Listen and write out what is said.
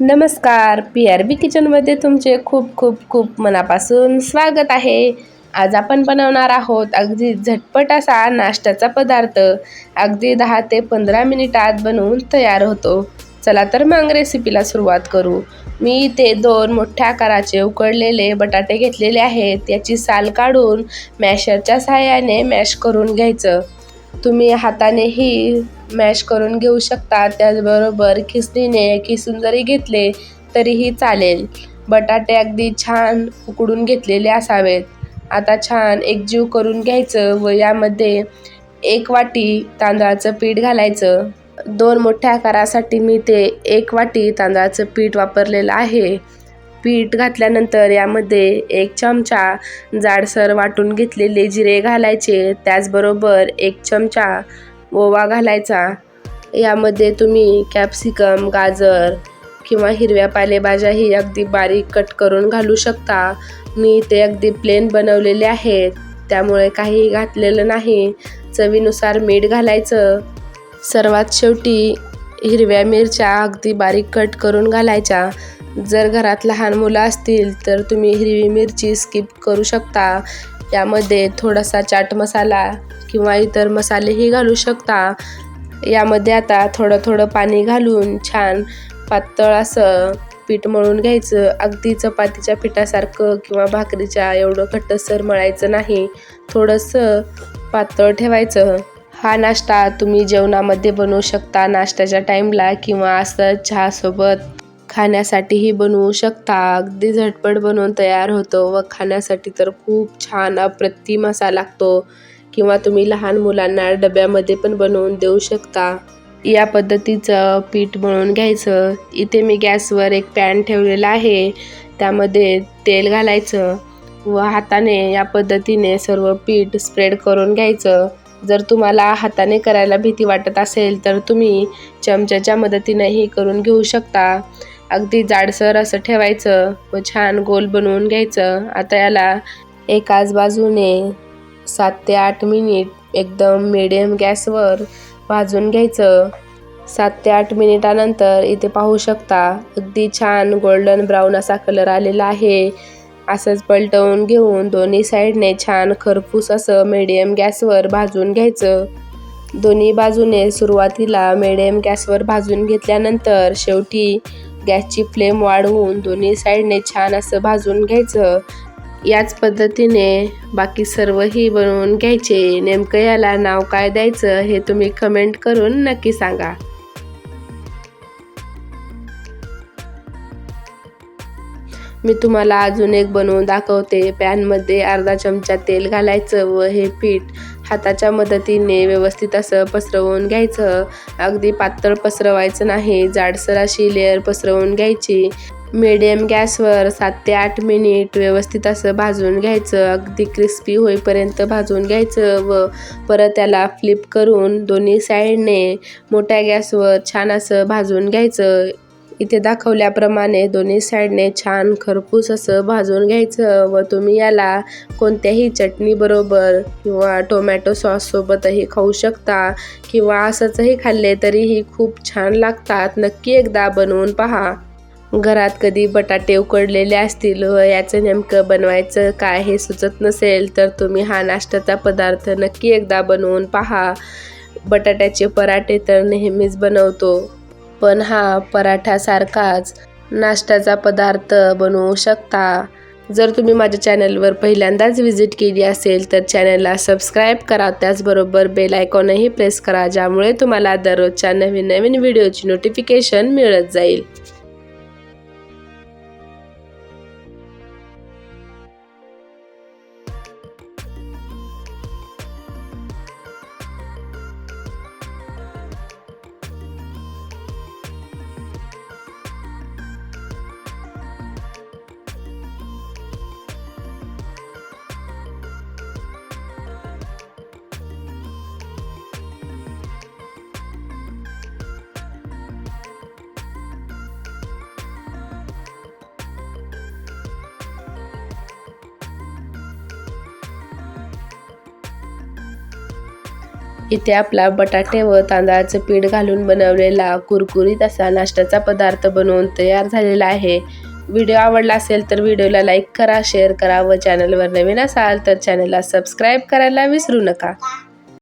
नमस्कार P R B किचनमध्ये तुमचे खूप खूप खूप मनापासून स्वागत आहे. आज आपण बनवणार आहोत अगदी झटपट असा नाश्त्याचा पदार्थ. अगदी दहा ते पंधरा मिनिटात बनवून तयार होतो. चला तर मग रेसिपीला सुरुवात करू. मी ते दोन मोठ्या आकाराचे उकडलेले बटाटे घेतलेले आहेत. याची साल काढून मॅशरच्या सहाय्याने मॅश करून घ्यायचं. तुम्ही हातानेही मॅश करून घेऊ शकता. त्याचबरोबर खिसणीने खिसून जरी घेतले तरीही चालेल. बटाटे अगदी छान उकडून घेतलेले असावेत. आता छान एकजीव करून घ्यायचं व यामध्ये एक वाटी तांदळाचं पीठ घालायचं. दोन मोठ्या आकारासाठी मी ते एक वाटी तांदळाचं पीठ वापरलेलं आहे. पीठ घातल्यानंतर यामध्ये एक चमचा जाडसर वाटून घेतलेले जिरे घालायचे. त्याचबरोबर एक चमचा ओवा घालायचा. यामध्ये तुम्ही कॅप्सिकम गाजर किंवा हिरव्या पालेभाज्याही अगदी बारीक कट करून घालू शकता. मी ते अगदी प्लेन बनवलेले आहेत. त्यामुळे काही घातलेलं नाही. चवीनुसार मीठ घालायचं. सर्वात शेवटी हिरव्या मिरच्या अगदी बारीक कट करून घालायच्या. जर घरात लहान मुलं असतील तर तुम्ही हिरवी मिरची स्किप करू शकता. यामध्ये थोडासा चाट मसाला किंवा इतर मसालेही घालू शकता. यामध्ये आता थोडं थोडं पाणी घालून छान पातळ असं पीठ मळून घ्यायचं. अगदी चपातीच्या पिठासारखं किंवा भाकरीच्या एवढं घट्टसर मळायचं नाही. थोडंसं पातळ ठेवायचं. हा नाश्ता तुम्ही जेवणामध्ये बनवू शकता नाश्त्याच्या टाईमला किंवा असं चहासोबत. खाण्यासाठीही बनवू शकता. अगदी झटपट बनवून तयार होतो व खाण्यासाठी तर खूप छान अप्रतिम असा लागतो. किंवा तुम्ही लहान मुलांना डब्यामध्ये पण बनवून देऊ शकता. या पद्धतीचं पीठ बनवून घ्यायचं. इथे मी गॅसवर एक पॅन ठेवलेला आहे. त्यामध्ये तेल घालायचं व हाताने या पद्धतीने सर्व पीठ स्प्रेड करून घ्यायचं. जर तुम्हाला हाताने करायला भीती वाटत असेल तर तुम्ही चमच्याच्या मदतीनेही करून घेऊ शकता. अगदी जाडसर असं ठेवायचं. व छान गोल बनवून घ्यायचं. आता याला एकाच बाजूने सात ते आठ मिनिट एकदम मिडियम गॅसवर भाजून घ्यायचं. सात ते आठ मिनिटानंतर इथे पाहू शकता अगदी छान गोल्डन ब्राऊन असा कलर आलेला आहे. असंच पलटवून घेऊन दोन्ही साईडने छान खरपूस असं मिडियम गॅसवर भाजून घ्यायचं. दोन्ही बाजूने सुरुवातीला मिडियम गॅसवर भाजून घेतल्यानंतर शेवटी गॅसची फ्लेम वाढवून दोन्ही साईडने छान असं भाजून घ्यायचं. याच पद्धतीने बाकी सर्वही बनवून घ्यायचे. नेमकं याला नाव काय द्यायचं हे तुम्ही कमेंट करून नक्की सांगा. मी तुम्हाला अजून एक बनवून दाखवते. पॅनमध्ये अर्धा चमचा तेल घालायचं व हे पीठ हाताच्या मदतीने व्यवस्थित असं पसरवून घ्यायचं. अगदी पातळ पसरवायचं नाही. जाडसर अशी लेअर पसरवून घ्यायची. मीडियम गॅसवर सात ते आठ मिनिट व्यवस्थित असं भाजून घ्यायचं. अगदी क्रिस्पी होईपर्यंत भाजून घ्यायचं व परत त्याला फ्लिप करून दोन्ही साईडने मोठ्या गॅसवर छान असं भाजून घ्यायचं. इथे दाखवल्याप्रमाणे दोन्ही साईडने छान खरपूस असं भाजून घ्यायचं व तुम्ही याला कोणत्याही चटणीबरोबर किंवा टोमॅटो सॉससोबतही खाऊ शकता किंवा असंचही खाल्ले तरीही खूप छान लागतात. नक्की एकदा बनवून पहा. घरात कधी बटाटे उकडलेले असतील व याचं नेमकं बनवायचं काय हे सुचत नसेल तर तुम्ही हा नाश्त्याचा पदार्थ नक्की एकदा बनवून पहा. बटाट्याचे पराठे तर नेहमीच बनवतो. पण हा पराठ्यासारखाच नाश्त्याचा पदार्थ बनवू शकता. जर तुम्ही माझ्या चॅनलवर पहिल्यांदाच व्हिजिट केली असेल तर चॅनलला सबस्क्राईब करा. त्याचबरोबर बेल आयकॉनही प्रेस करा ज्यामुळे तुम्हाला दररोजच्या नवीन नवीन व्हिडिओची नोटिफिकेशन मिळत जाईल. इथे आपला बटाटे व तांदळाचं पीठ घालून बनवलेला कुरकुरीत असा नाश्त्याचा पदार्थ बनवून तयार झालेला आहे. व्हिडिओ आवडला असेल तर व्हिडिओला लाईक करा शेअर करा व चॅनलवर नवीन असाल तर चॅनलला सबस्क्राईब करायला विसरू नका.